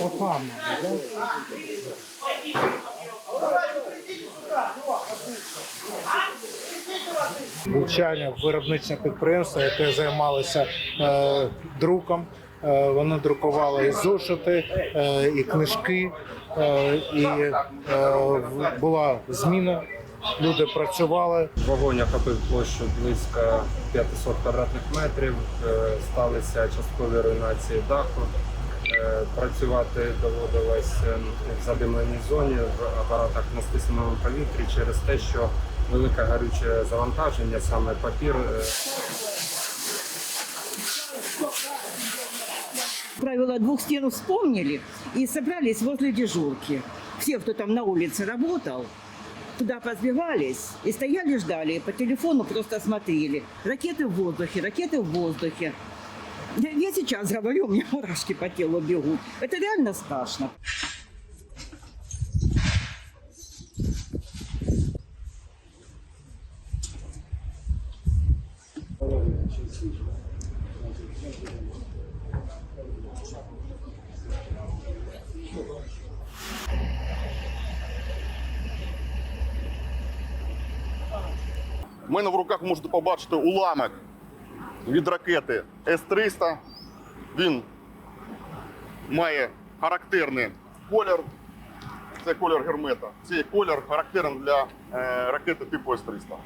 Опа, ну, да? Бучання виробничне підприємство, яке займалося е, друком. Е, вони друкували і зошити, е, і книжки, е, і е, була зміна. Люди працювали. Вогонь охопив площу близько 500 квадратних метрів, е, сталися часткові руйнації даху. Е, Працювати доводилось е, в задимленій зоні в апаратах на стисненому повітрі через те, що велике гарюче завантаження, саме папір. е, Правила двух стен вспомнили и собрались возле дежурки. Все, кто там на улице работал, туда позбивались и стояли, ждали, по телефону просто смотрели. Ракеты в воздухе, ракеты в воздухе. Я, я сейчас говорю, у меня мурашки по телу бегут. Это реально страшно. У мене в руках можете побачити уламок від ракети С-300. Він має характерний колір. Це колір гермета. Цей колір характерний для е, ракети типу С-300.